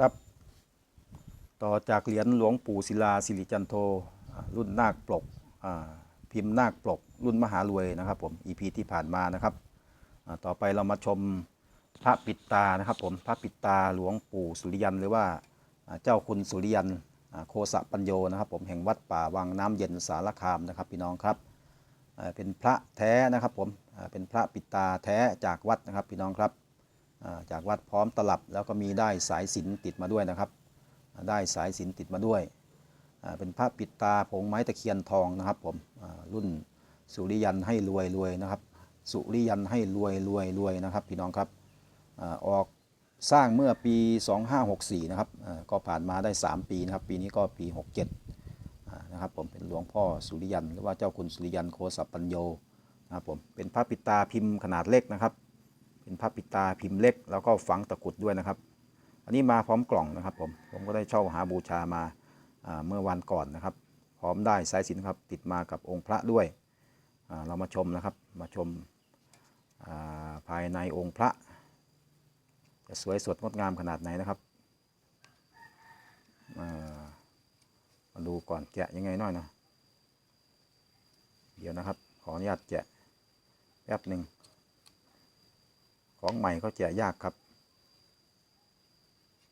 ครับ ต่อจากเหรียญหลวงปู่ศิลาสิริจันโทรุ่นนาคปลกพิมพ์นาคปลก รุ่นมหารวยนะครับผม EP ที่ผ่านมานะครับต่อไปเรามาชมพระปิดตานะครับผมพระปิดตาหลวงปู่สุริยันหรือว่าเจ้าคุณสุริยันโคสะปัญโยนะครับ ผมแห่งวัดป่าวังน้ำเย็นสารคามนะครับ พี่น้องครับเป็นพระแท้นะครับผมเป็นพระปิดตาแท้จากวัดนะครับพี่น้องครับ จากวัดพร้อมตลับแล้วก็มีได้สายสินติดมาด้วยนะครับ ได้สายสินติดมาด้วย เป็นพระปิดตาผงไม้ตะเคียนทองนะครับผมรุ่นสุริยันให้รวยรวยนะครับ สุริยันให้รวยรวยรวยนะครับพี่น้องครับออกสร้างเมื่อปี 2564 นะครับก็ผ่านมาได้ 3 ปีนะครับ ปีนี้ก็ปี 67 นะครับผมเป็นหลวงพ่อสุริยันหรือว่าเจ้าคุณสุริยันโคสัปปัญโยนะครับผมเป็นพระปิดตาพิมพ์ขนาดเล็กนะครับ เป็นพระปิตาพิมพ์เล็ก แล้วก็ฝังตะกรุดด้วยนะครับ อันนี้มาพร้อมกล่องนะครับผม ผมก็ได้เช่าหาบูชามาเมื่อวันก่อนนะครับ พร้อมได้สายสินครับ ติดมากับองค์พระด้วย เรามาชมนะครับ มาชมภายในองค์พระ จะสวยสดงดงามขนาดไหนนะครับมาดูก่อนแกะยังไงหน่อยนะ เดี๋ยวนะครับ ขออนุญาตแกะแป๊บหนึ่ง ของใหม่ก็แจกยากครับ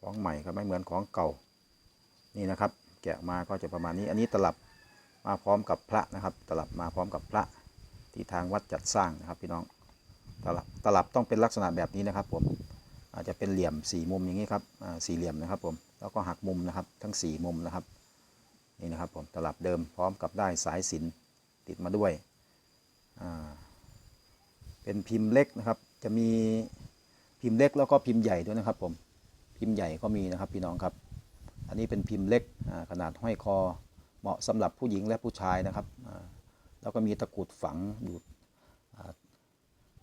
ของใหม่ก็ไม่เหมือนของเก่า นี่นะครับ แกะมาก็จะประมาณนี้ อันนี้ตลับมาพร้อมกับพระนะครับ ตลับมาพร้อมกับพระที่ทางวัดจัดสร้างนะครับพี่น้อง ตลับตลับต้องเป็นลักษณะแบบนี้นะครับ ผมอาจจะเป็นเหลี่ยมสี่มุมอย่างนี้ครับสี่เหลี่ยมนะครับผม แล้วก็หักมุมนะครับ ทั้งสี่มุมนะครับ นี่นะครับผม ตลับเดิมพร้อมกับได้สายสินติดมาด้วย เป็นพิมพ์เล็กนะครับ จะมีพิมพ์เล็กแล้วก็พิมพ์ใหญ่ด้วยนะครับผมพิมพ์ใหญ่ก็มีนะครับพี่น้องครับ อันนี้เป็นพิมพ์เล็กขนาดห้อยคอ เหมาะสำหรับผู้หญิงและผู้ชายนะครับแล้วก็มีตะกรุดฝังอยู่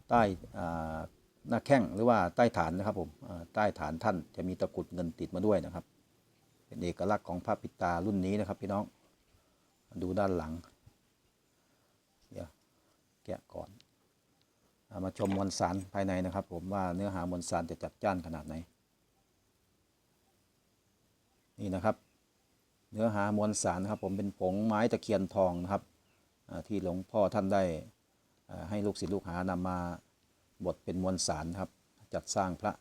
ใต้หน้าแข้งหรือว่าใต้ฐานนะครับผมใต้ฐานท่านจะมีตะกรุดเงินติดมาด้วยนะครับ เป็นเอกลักษณ์ของพระปิตารุ่นนี้นะครับพี่น้องดูด้านหลังเดี๋ยวแกะก่อน มาชมมวลสารภายในนะครับ ผมว่าเนื้อหามวลสารจะจัดจ้านขนาดไหน นี่นะครับ เนื้อหามวลสารนะครับ ผมเป็นผงไม้ตะเคียนทองนะครับที่หลวงพ่อท่านได้ให้ลูกศิษย์ลูกหานำมาบดเป็นมวลสารครับ จัดสร้างพระ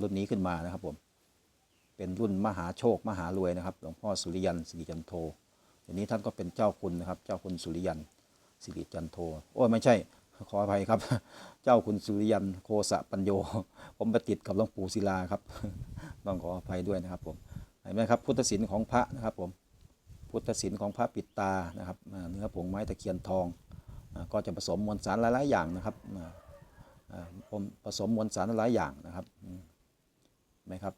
รุ่นนี้ขึ้นมานะครับผมเป็นรุ่นมหาโชคมหารวยนะครับหลวงพ่อสุริยันสิริจันโทเดี๋ยวนี้ท่านก็เป็นเจ้าคุณนะครับ เจ้าคุณสุริยันสิริจันโทโอ้ยไม่ใช่ ขออภัยครับ เจ้าคุณสุริยันโคสะปัญโย ผมไปติดกับหลวงปู่ศิลาครับ ต้องขออภัยด้วยนะครับผม เห็นไหมครับ พุทธศิลป์ของพระนะครับผม พุทธศิลป์ของพระปิดตานะครับ เนื้อผงไม้ตะเคียนทอง ก็จะผสมมวลสารหลายๆอย่างนะครับผมผสมมวลสารหลายอย่างนะครับไหมครับ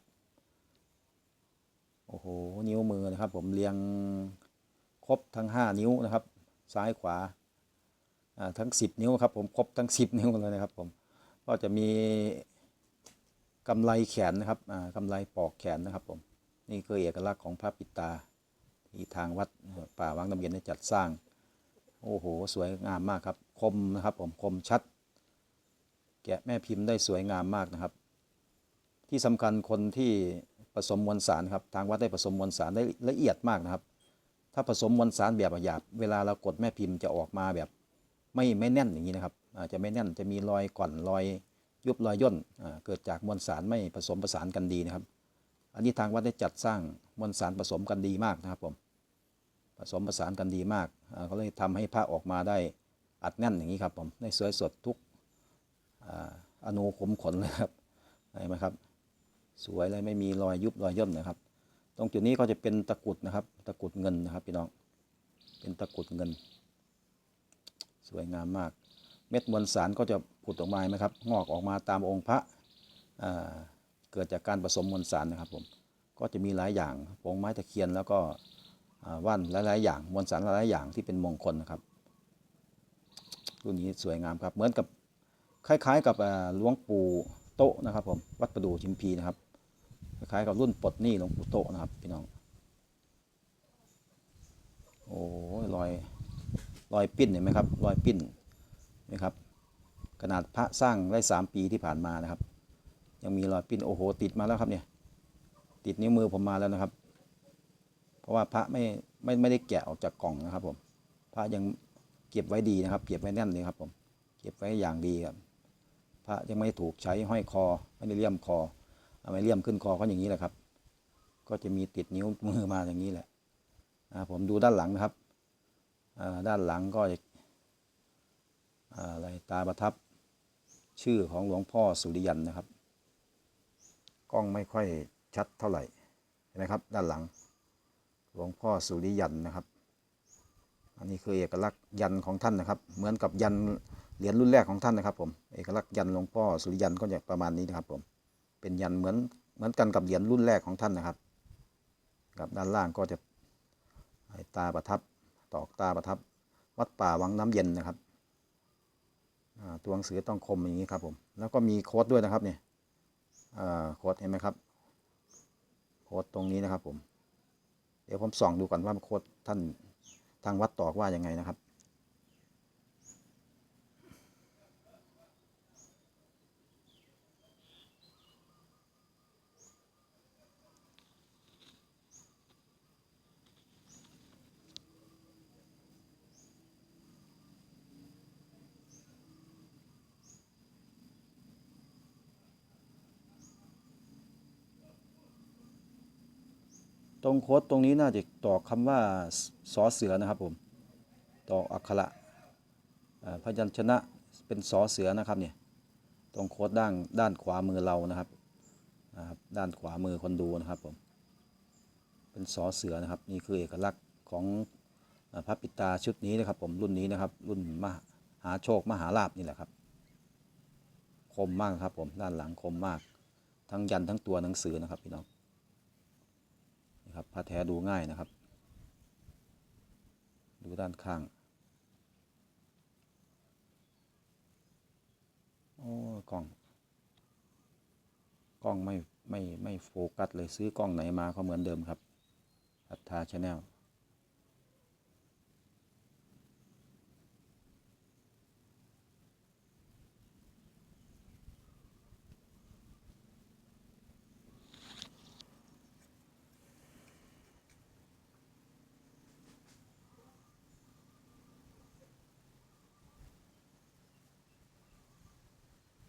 โอ้โห นิ้วมือนะครับ ผมเรียงครบทั้ง 5 นิ้วนะครับ ซ้ายขวา ทั้ง 10 นิ้วครับผมครบทั้ง 10 นิ้วเลยนะครับผมก็จะมีกำไลแขนนะครับอ่ากำไลปอกแขนนะครับผมนี่คือเอกลักษณ์ของพระปิดตาที่ทางวัดป่าวังน้ำเย็นได้จัดสร้าง โอ้โห สวยงามมากครับคมนะครับผมคมชัด แกะแม่พิมพ์ได้สวยงามมากนะครับ ที่สำคัญคนที่ผสมมวลสารครับทางวัดได้ผสมมวลสารได้ละเอียดมากนะครับ ถ้าผสมมวลสารแบบหยาบเวลาเรากดแม่พิมพ์จะออกมาแบบ ไม่ไม่แน่นอย่างนี้นะครับอาจจะไม่แน่นจะมีรอยก่อนรอยยุบรอยย่นเกิดจากมวลสารไม่ผสมผสานกันดีนะครับ อันนี้ทางวัดได้จัดสร้างมวลสารผสมกันดีมากนะครับผมผสมผสานกันดีมากอ่าเลยทำให้พระออกมาได้อัดแน่นอย่างนี้ครับผมได้สวยสดทุกอนูขมขนเลยครับเห็นไหมครับ สวยเลยไม่มีรอยยุบรอยย่นนะครับ ตรงจุดนี้ก็จะเป็นตะกุดนะครับ ตะกุดเงินนะครับพี่น้อง เป็นตะกุดเงิน สวยงามมาก เม็ดมวลสารก็จะผุดออกมาไหมครับงอกออกมาตามองค์พระเกิดจากการผสมมวลสารนะครับผมก็จะมีหลายอย่างผงไม้ตะเคียนแล้วก็ว่านหลายๆอย่างมวลสารหลายๆอย่างที่เป็นมงคลนะครับรุ่นนี้สวยงามครับเหมือนกับคล้ายๆ กับหลวงปู่โตนะครับผมวัดประดูชิมพีนะครับคล้ายๆกับรุ่นปลดหนี้หลวงปู่โตนะครับพี่น้องโอ้ยรอย รอยปิ้นเห็นไหมครับรอยปิ้นนะครับขนาดพระสร้างได้สามปีที่ผ่านมานะครับ ยังมีรอยปิ้นโอ้โหติดมาแล้วครับเนี่ยติดนิ้วมือผมมาแล้วนะครับ เพราะว่าพระไม่ไม่ไม่ได้แกะออกจากกล่องนะครับผมพระยังเก็บไว้ดีนะครับ เก็บไว้แน่นเลยครับผมเก็บไว้อย่างดีครับพระยังไม่ถูกใช้ห้อยคอไม่ได้เลี่ยมคอเอาไม่เลี่ยมขึ้นคอก็อย่างนี้แหละครับ ก็จะมีติดนิ้วมือมาอย่างนี้แหละอ่าผมดูด้านหลังนะครับ ด้านหลังก็ออะไรตาประทับชื่อของหลวงพ่อสุริยันนะครับ กล้องไม่ค่อยชัดเท่าไหร่เห็นไหมครับ ด้านหลัง หลวงพ่อสุริยันนะครับ อันนี้คือเอกลักษณ์ยันของท่านนะครับ เหมือนกับยันเหรียญรุ่นแรกของท่านนะครับ ผมเอกลักษณ์ยันหลวงพ่อสุริยันก็จะประมาณนี้นะครับ ผมเป็นยันเหมือนเหมือนกันกับเหรียญรุ่นแรกของท่านนะครับ กับด้านล่างก็จะตาประทับ ตอกตาประทับ วัดป่าวังน้ำเย็นนะครับตัวหนังสือต้องคมอย่างนี้ครับผม แล้วก็มีโค้ดด้วยนะครับเนี่ยโค้ดเห็นไหมครับ โค้ดตรงนี้นะครับผม เดี๋ยวผมส่องดูก่อนว่าโค้ดท่านทางวัดตอกว่ายังไงนะครับ รงโค้ดตรงนี้น่าจะตอกคำว่าสอเสือนะครับผมตอกอักขระพยัญชนะเป็นสอเสือนะครับเนี่ยตรงโค้ดด้านด้านขวามือเรานะครับนะครับด้านขวามือคนดูนะครับผมเป็นสอเสือนะครับนี่คือเอกลักษณ์ของพระปิตาชุดนี้นะครับผมรุ่นนี้นะครับรุ่นมหาโชคมหาลาบนี่แหละครับ คมมากครับผมด้านหลังคมมาก ทั้งยันทั้งตัวหนังสือนะครับพี่น้อง นะครับผ้าแท้ดูง่ายนะครับ ดูด้านข้างโอ้กล้อง กล้องไม่ไม่ไม่โฟกัสเลยซื้อกล้องไหนมาก็เหมือนเดิมครับอัตทาชาแนล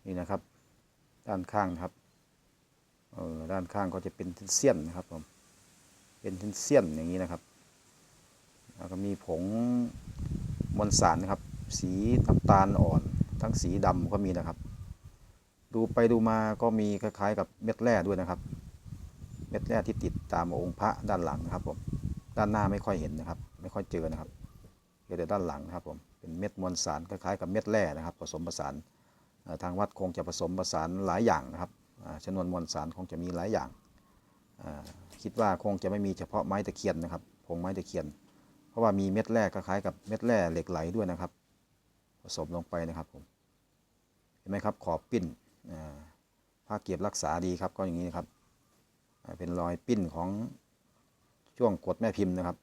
นี่นะครับ ด้านข้างนะครับเออด้านข้างก็จะเป็นเส้นนะครับผมเป็นเส้นอย่างนี้นะครับแล้วก็มีผงมวลสารนะครับ สีน้ำตาลอ่อน ทั้งสีดำก็มีนะครับ ดูไปดูมาก็มีคล้ายๆ กับเม็ดแร่ด้วยนะครับ เม็ดแร่ที่ติดตามองค์พระด้านหลังนะครับผมด้านหน้าไม่ค่อยเห็นนะครับ ไม่ค่อยเจอนะครับเจอแต่ด้านหลังนะครับผมเป็นเม็ดมวลสารคล้ายๆกับเม็ดแร่นะครับ ผสมผสาน ทางวัดคงจะผสมผสานหลายอย่างนะครับชนวนมวลสารคงจะมีหลายอย่างคิดว่าคงจะไม่มีเฉพาะไม้ตะเคียนนะครับผงไม้ตะเคียน เพราะว่ามีเม็ดแร่คล้ายกับเม็ดแร่เหล็กไหลด้วยนะครับ ผสมลงไปนะครับผมเห็นไหมครับขอบปิ้นอ่าผ้าเก็บรักษาดีครับก็อย่างนี้นะครับเป็นรอยปิ้นของช่วงกดแม่พิมพ์นะครับ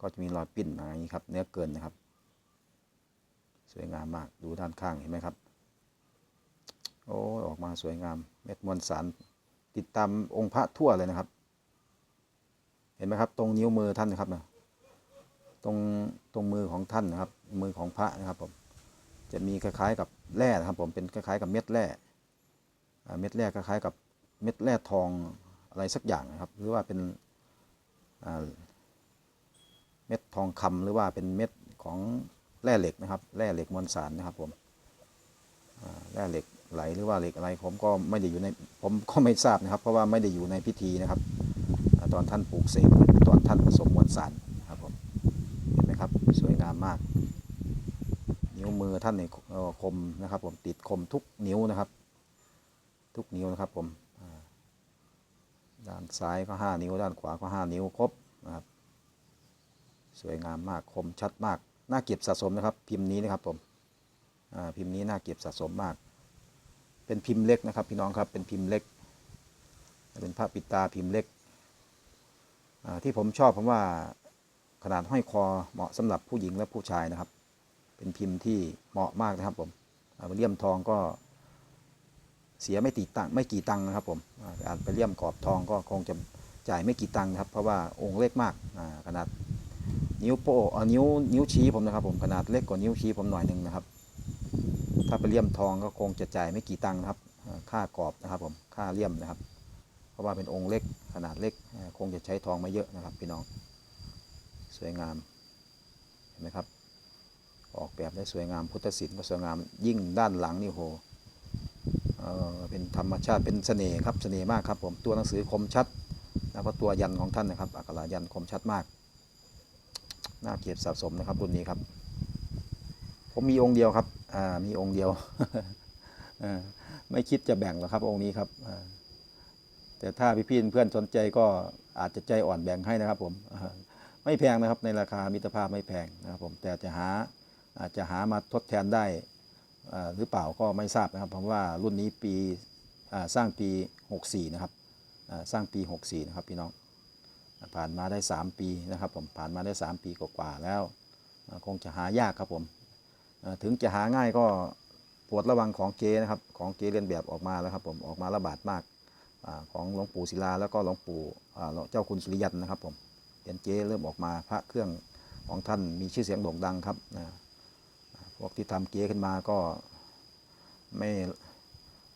ก็จะมีรอยปิ้นอย่างนี้ครับเนื้อเกินนะครับ สวยงามมากดูด้านข้างเห็นไหมครับ โอ้ออกมาสวยงาม เม็ดมวลสารติดตามองค์พระทั่วเลยนะครับ เห็นไหมครับ ตรงนิ้วมือท่านนะครับนะตรงตรงมือของท่านนะครับ มือของพระนะครับผมจะมีคล้ายๆกับแร่นะครับ ผมเป็นคล้ายๆกับเม็ดแร่เม็ดแร่คล้ายๆกับเม็ดแร่ทองอะไรสักอย่างนะครับ หรือว่าเป็นเม็ดทองคำหรือว่าเป็นเม็ดของแร่เหล็กนะครับ แร่เหล็กมวลสารนะครับผมแร่เหล็ก ไหลหรือว่าเหล็กอะไร ผมก็ไม่ได้อยู่ในผมก็ไม่ทราบนะครับ เพราะว่าไม่ได้อยู่ในพิธีนะครับ ตอนท่านปลูกเสกตอนท่านผสมมวลสารนะครับผมเห็นไหมครับสวยงามมาก นิ้วมือท่านเนี่ยคมนะครับ ผมติดคมทุกนิ้วนะครับ ทุกนิ้วนะครับผมด้านซ้ายก็ห้านิ้ว ด้านขวาก็ห้านิ้วครบนะครับสวยงามมากคมชัดมากน่าเก็บสะสมนะครับ พิมพ์นี้นะครับผมพิมพ์นี้น่าเก็บสะสมมาก เป็นพิมพ์เล็กนะครับพี่น้องครับเป็นพิมพ์เล็ก เป็นพระปิดตาพิมพ์เล็กที่ผมชอบเพราะว่าขนาดห้อยคอเหมาะสำหรับผู้หญิงและผู้ชายนะครับ เป็นพิมพ์ที่เหมาะมากนะครับผมอ่าเลี่ยมทองก็เสียไม่ตีตังไม่กี่ตังนะครับผมอ่าอาจไปเลี่ยมกรอบทองก็คงจะจ่ายไม่กี่ตังครับเพราะว่าองค์เล็กมากขนาดนิ้วโป้เอ่อนิ้วนิ้วชี้ผมนะครับผมขนาดเล็กกว่านิ้วชี้ผมหน่อยหนึ่งนะครับาไปเลี่ยมทองก็คงจะจ่ายไม่กี่ตังค์นะครับ ค่ากรอบนะครับผม ค่าเลี่ยมนะครับ เพราะว่าเป็นองค์เล็กขนาดเล็ก คงจะใช้ทองไม่เยอะนะครับพี่น้อง สวยงาม เห็นไหมครับ ออกแบบได้สวยงาม พุทธศิลป์ก็สวยงาม ยิ่งด้านหลังนี่โหเป็นธรรมชาติ เป็นเสน่ห์ครับ เสน่ห์มากครับผม ตัวหนังสือคมชัดแล้วก็ตัวยันของท่านนะครับ อักขระยันคมชัดมาก น่าเก็บสะสมนะครับรุ่นนี้ครับ ผมมีองค์เดียวครับ อ่า มีองค์เดียวอ่าไม่คิดจะแบ่งหรอกครับ องค์นี้ครับอ่าแต่ถ้าพี่พี่เพื่อนสนใจก็อาจจะใจอ่อนแบ่งให้นะครับ ผมอ่าไม่แพงนะครับ ในราคามิตรภาพไม่แพงนะครับ ผมแต่จะหาอาจจะหามาทดแทนได้อ่าหรือเปล่าก็ไม่ทราบนะครับ เพราะว่ารุ่นนี้ปีอ่าสร้างปี 64 นะครับอ่าสร้างปี 64 นะครับพี่น้องผ่านมาได้ 3 ปีนะครับ ผมผ่านมาได้ 3 ปีกว่าแล้ว คงจะหายากครับผม ถึงจะหาง่ายก็ปวดระวังของเกนะครับ ของเกเรียนแบบออกมาแล้วครับผมออกมาระบาดมากอของหลวงปู่ศิลาแล้วก็หลวงปู่เจ้าคุณสุริยันนะครับผมเรียนเจเริ่มออกมาพระเครื่องของท่านมีชื่อเสียงโด่งดังครับพวกที่ทำเกขึ้นมาก็ไม่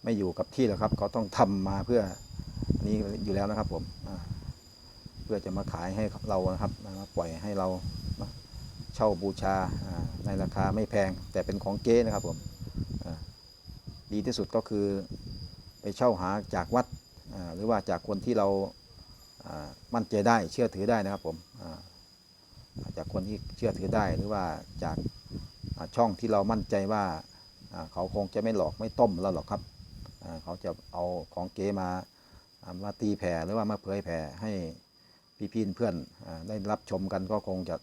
ไม่อยู่กับที่แล้วครับเขาต้องทำมาเพื่ออนนี้อยู่แล้วนะครับผมเพื่อจะมาขายให้เรานะครับมาปล่อยให้เรา เช่าบูชาในราคาไม่แพงแต่เป็นของเก๊นะครับผมดีที่สุดก็คือไปเช่าหาจากวัดหรือว่าจากคนที่เรามั่นใจได้เชื่อถือได้นะครับผมจากคนที่เชื่อถือได้หรือว่าจากช่องที่เรามั่นใจว่าเขาคงจะไม่หลอกไม่ต้มเราหรอกครับเขาจะเอาของเก๋มามาตีแผ่หรือว่ามาเผยแผ่ให้พี่ๆเพื่อนอาได้รับชมกันก็คงจะ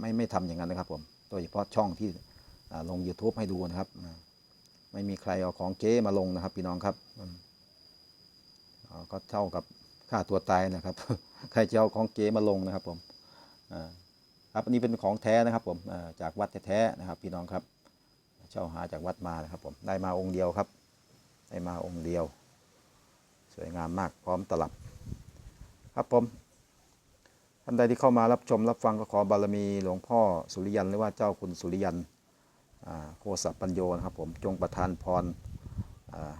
ไม่ไม่ทำอย่างนั้นนะครับผมโดยเฉพาะช่องที่ลง YouTube ให้ดูนะครับ ไม่มีใครเอาของเก๋มาลงนะครับ พี่น้องครับก็เท่ากับฆ่าตัวตายนะครับ ใครจะเอาของเก๋มาลงนะครับ ผมอ่าครับอันนี้เป็นของแท้นะครับ ผมจากวัดแท้ๆนะครับ พี่น้องครับ เช่าหาจากวัดมานะครับ ผมได้มาองค์เดียวครับ ได้มาองค์เดียว สวยงามมากพร้อมตลับ ครับผม ท่านใดที่เข้ามารับชมรับฟังก็ขอบารมีหลวงพ่อสุริยันหรือว่าเจ้าคุณสุริยันโคสัปัญโยนะครับผมจงประทานพร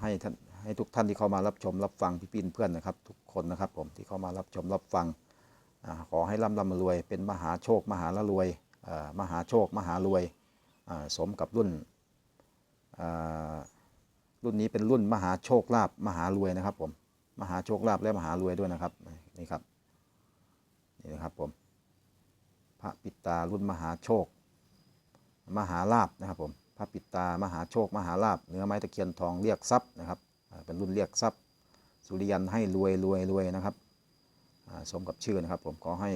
ให้ท่านให้ทุกท่านที่เข้ามารับชมรับฟังพี่ปินเพื่อนนะครับ ทุกคนนะครับผมที่เข้ามารับชมรับฟังอขอให้ร่ำร่ำรวย เป็นมหาโชค มหาละรวยมหาโชค มหารวยสมกับรุ่นรุ่นนี้เป็นรุ่นมหาโชคลาภมหารวยนะครับผมมหาโชคลาภและมหารวยด้วยนะครับนี่ครับ นี่นะครับผม พระปิตารุ่นมหาโชค มหาลาภนะครับผมพระปิตามหาโชค มหาลาภเนื้อไม้ตะเคียนทองเรียกทรัพย์นะครับเป็นรุ่นเรียกทรัพย์สุริยันให้รวยรวยรวยนะครับสมกับชื่อนะครับ ผมขอให้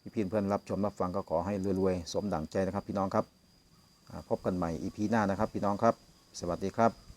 พี่พี่เพื่อนรับชมรับฟังก็ขอให้รวยๆสมดั่งใจนะครับ พี่น้องครับพบกันใหม่ EP หน้านะครับ พี่น้องครับ สวัสดีครับ